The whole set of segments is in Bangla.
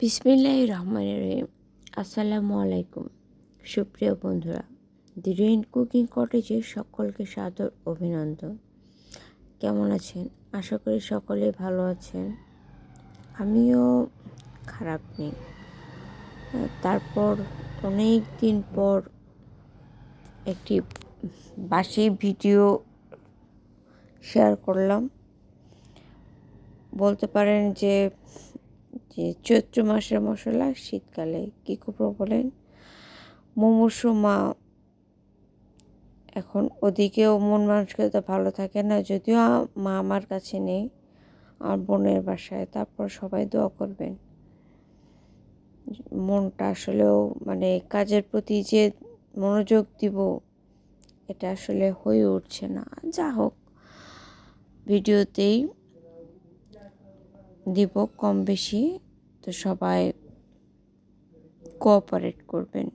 বিসমিল্লাহ রহমান রহিম আসসালামু আলাইকুম। সুপ্রিয় বন্ধুরা দি রেইন কুকিং কটেজে সকলকে সাদর অভিনন্দন। কেমন আছেন? আশা করি সকলে ভালো আছেন। আমিও খারাপ নেই। তারপর অনেক দিন পর একটি বাসি ভিডিও শেয়ার করলাম। বলতে পারেন যে যে চৈত্র মাসের মশলা শীতকালে কী কুপ্র বলেন মুমূর্ষু মা এখন ওদিকেও মন মানসিকতা ভালো থাকে না, যদিও মা আমার কাছে নেই আমার বোনের বাসায়, তারপর সবাই দোয়া করবেন। মনটা আসলেও মানে কাজের প্রতি যে মনোযোগ দিব, এটা আসলে হয়ে উঠছে না। যা হোক, ভিডিওতেই দিব কম বেশি, তো সবাই কোঅপারেট করবেন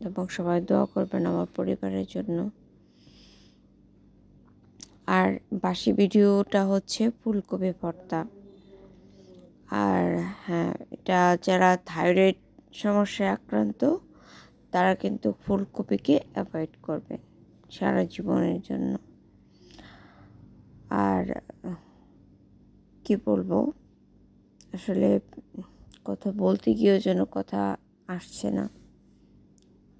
এবং সবাই দোয়া করবেন আমার পরিবারের জন্য। আর বাসি ভিডিওটা হচ্ছে ফুলকপি ভর্তা। আর হ্যাঁ এটা যারা থাইরয়েড সমস্যায় আক্রান্ত, তারা কিন্তু ফুলকপিকে অ্যাভয়েড করবে সারা জীবনের জন্য। আর কি বলব? আসলে কথা বলতে গিয়েও যেন কথা আসছে না।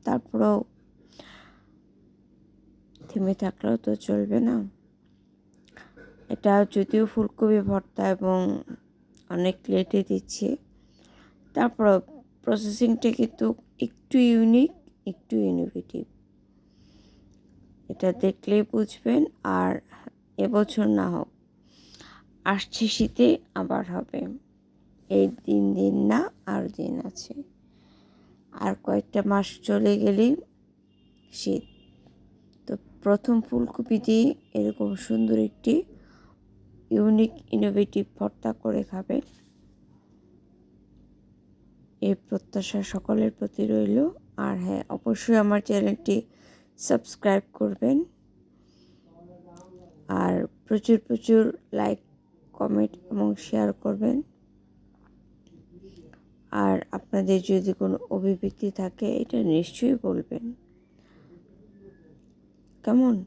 তারপরেও থেমে থাকলেও তো চলবে না। এটা যদিও ফুলকপি ভর্তা এবং অনেক লেটে দিচ্ছি। তারপর প্রসেসিংটা কিন্তু একটু ইউনিক একটু ইনোভেটিভ এটা দেখলেই বুঝবেন, আর এবছর না হোক। আসছে শীতে, আবার হবে। এই দিন দিন না, আর দিন আছে। আর কয়েকটা মাস চলে গেলেই শীত। তো প্রথম ফুলকপি দিয়ে এরকম সুন্দর একটি ইউনিক ইনোভেটিভ ভর্তা করে খাবেন এই প্রত্যাশা সকলের প্রতি রইল। আর হ্যাঁ অবশ্যই আমার চ্যানেলটি সাবস্ক্রাইব করবেন। আর প্রচুর প্রচুর লাইক কমেন্ট এবং শেয়ার করবেন। আর আপনাদের যদি কোনো অভিব্যক্তি থাকে, এটা নিশ্চয়ই বলবেন। কেমন?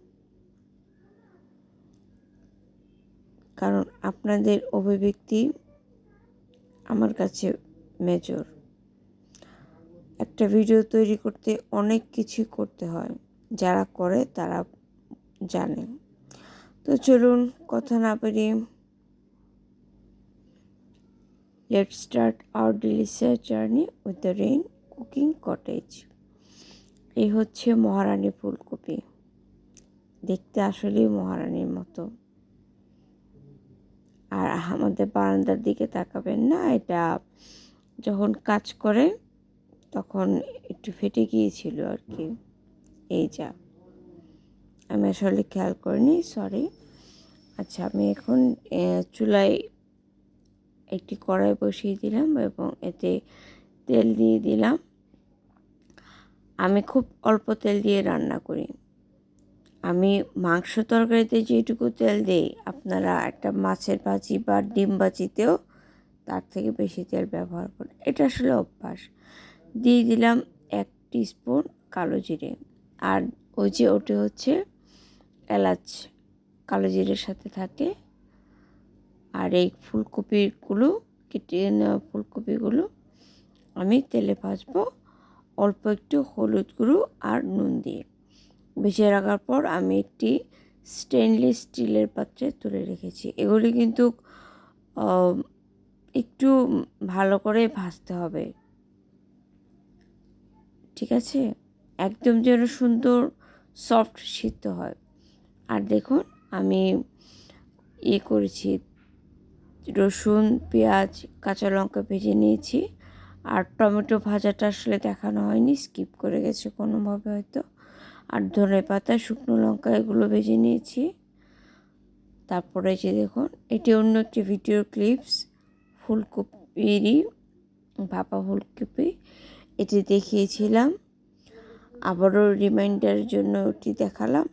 কারণ আপনাদের অভিব্যক্তি আমার কাছে মেজর একটা ভিডিও তৈরি করতে অনেক কিছু করতে হয়। যারা করে, তারা জানে। তো চলুন, কথা না পেরিয়ে let start our delicious journey with the rain cooking cottage এই হচ্ছে মহারানী ফুলকপি। দেখতে আসলেই মহারানীর মতো। আর আমাদের বারান্দার দিকে তাকাবেন না, এটা যখন কাজ করে তখন একটু ফেটে গিয়েছিল আর কি। এই যা। আমি আসলে খেয়াল করিনি সরি আচ্ছা আমি এখন চুলায় একটি কড়াই বসিয়ে দিলাম এবং এতে তেল দিয়ে দিলাম। আমি খুব অল্প তেল দিয়ে রান্না করি। আমি মাংস তরকারিতে যেটুকু তেল দিই, আপনারা একটা মাছের ভাজি বা ডিম ভাজিতেও তার থেকে বেশি তেল ব্যবহার করেন। এটা আসলে অভ্যাস। দিয়ে দিলাম এক স্পুন কালো জিরে। আর ওই যে ওটি হচ্ছে এলাচ কালো জিরের সাথে থাকে। আর এই ফুলকপিগুলো কেটে ফুলকপিগুলো আমি তেলে ভাজবো। অল্প একটু হলুদ গুঁড়ো আর নুন দিয়ে। ভেজে রাখার পর আমি একটি স্টেনলেস স্টিলের পাত্রে তুলে রেখেছি। এগুলি কিন্তু একটু ভালো করে ভাজতে হবে। ঠিক আছে? একদম যেন সুন্দর সফট সিদ্ধ হয়। আর দেখুন, আমি ইয়ে করেছি রসুন, পেঁয়াজ, কাঁচা লঙ্কা ভেজে নিয়েছি। আর টমেটো ভাজাটা আসলে দেখানো হয়নি, স্কিপ করে গেছে কোনোভাবে হয়তো। আর ধনে পাতা, শুকনো লঙ্কা এগুলো ভেজে নিয়েছি। তারপরে যে দেখুন, এটি অন্য একটি ভিডিও ক্লিপস ফুলকপিরই ভাপা ফুলকপি, এটি দেখিয়েছিলাম। আবারও রিমাইন্ডারের জন্য ওটি দেখালাম।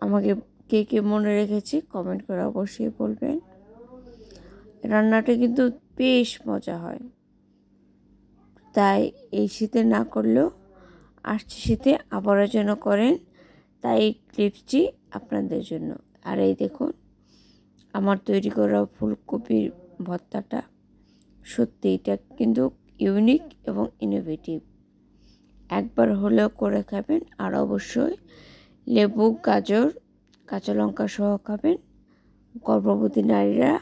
আমাকে কে কে মনে রেখেছে কমেন্ট করে অবশ্যই বলবেন। রান্নাটা কিন্তু বেশ মজা হয়। তাই এই শীতে না করলেও আসছে শীতে আবারও যেন করেন তাই এই ক্লিপসটি আপনাদের জন্য। আর এই দেখুন, আমার তৈরি করা ফুলকপির ভর্তাটা সত্যি এটা কিন্তু ইউনিক এবং ইনোভেটিভ একবার হলেও করে খাবেন আর অবশ্যই লেবু, গাজর, কাঁচা লঙ্কা সহ খাবেন। গর্ভবতী নারীরা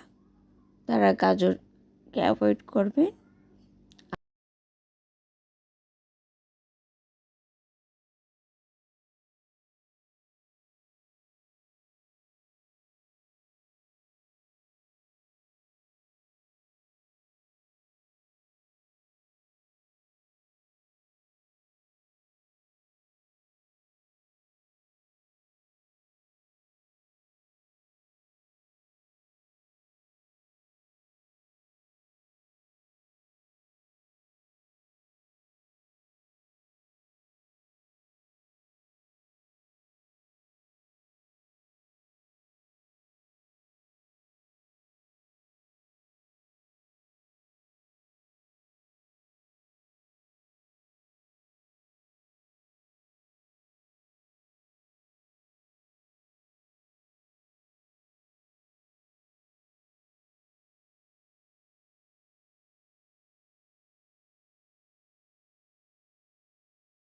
তারা গাজরকে অ্যাভয়েড করবেন